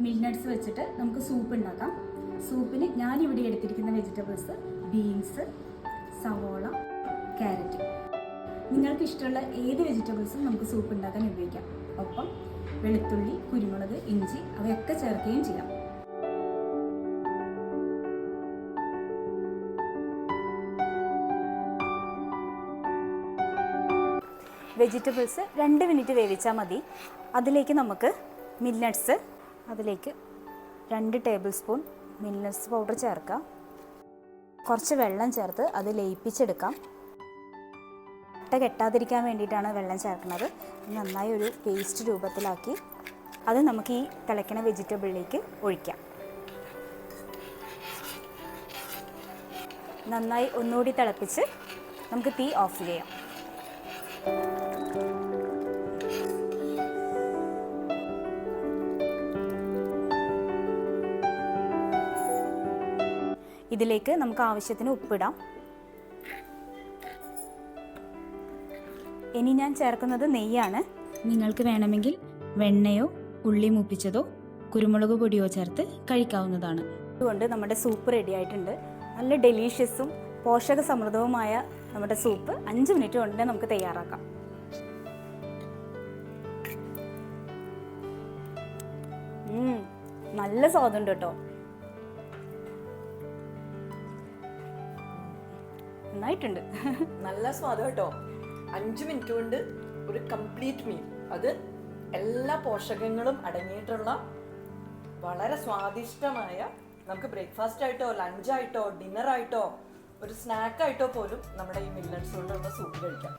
മിൽനട്സ് വെച്ചിട്ട് നമുക്ക് സൂപ്പ് ഉണ്ടാക്കാം സൂപ്പിന് ഞാൻ ഇവിടെ എടുത്തിരിക്കുന്ന വെജിറ്റബിൾസ് ബീൻസ് സവോള ക്യാരറ്റ് നിങ്ങൾക്ക് ഇഷ്ടമുള്ള ഏത് വെജിറ്റബിൾസും നമുക്ക് സൂപ്പ് ഉണ്ടാക്കാൻ ഉപയോഗിക്കാം. ഒപ്പം വെളുത്തുള്ളി കുരുമുളക് ഇഞ്ചി അവയൊക്കെ ചേർക്കുകയും ചെയ്യാം. വെജിറ്റബിൾസ് രണ്ട് മിനിറ്റ് വേവിച്ചാൽ മതി. അതിലേക്ക് നമുക്ക് മില്ലറ്റ്സ് അതിലേക്ക് രണ്ട് ടേബിൾ സ്പൂൺ മില്ലറ്റ്സ് പൗഡർ ചേർക്കാം. കുറച്ച് വെള്ളം ചേർത്ത് അത് ലയിപ്പിച്ചെടുക്കാം. മുട്ട കെട്ടാതിരിക്കാൻ വേണ്ടിയിട്ടാണ് വെള്ളം ചേർക്കുന്നത്. നന്നായി ഒരു പേസ്റ്റ് രൂപത്തിലാക്കി അത് നമുക്ക് ഈ തിളയ്ക്കണ വെജിറ്റബിളിലേക്ക് ഒഴിക്കാം. നന്നായി ഒന്നുകൂടി തിളപ്പിച്ച് നമുക്ക് തീ ഓഫ് ചെയ്യാം. ഇതിലേക്ക് നമുക്ക് ആവശ്യത്തിന് ഉപ്പിടാം. ഇനി ഞാൻ ചേർക്കുന്നത് നെയ്യാണ്. നിങ്ങൾക്ക് വേണമെങ്കിൽ വെണ്ണയോ ഉള്ളി മൂപ്പിച്ചതോ കുരുമുളക് പൊടിയോ ചേർത്ത് കഴിക്കാവുന്നതാണ്. അതുകൊണ്ട് നമ്മുടെ സൂപ്പ് റെഡി ആയിട്ടുണ്ട്. നല്ല ഡെലീഷ്യസും പോഷക സമൃദ്ധവുമായ നമ്മുടെ സൂപ്പ് അഞ്ച് മിനിറ്റ് കൊണ്ട് നമുക്ക് തയ്യാറാക്കാം. നല്ല സ്വാദുണ്ട് കേട്ടോ. നന്നായിട്ടുണ്ട്. നല്ല സ്വാദം കേട്ടോ. അഞ്ച് മിനിറ്റ് കൊണ്ട് ഒരു കംപ്ലീറ്റ് മീൽ അത് എല്ലാ പോഷകങ്ങളും അടങ്ങിയിട്ടുള്ള വളരെ സ്വാദിഷ്ടമായ നമുക്ക് ബ്രേക്ക്ഫാസ്റ്റ് ആയിട്ടോ ലഞ്ച് ആയിട്ടോ ഡിന്നർ ആയിട്ടോ ഒരു സ്നാക്കായിട്ടോ പോലും നമ്മുടെ ഈ മില്ലറ്റ്സ് കൊണ്ടുള്ള സൂപ്പ് കഴിക്കാം.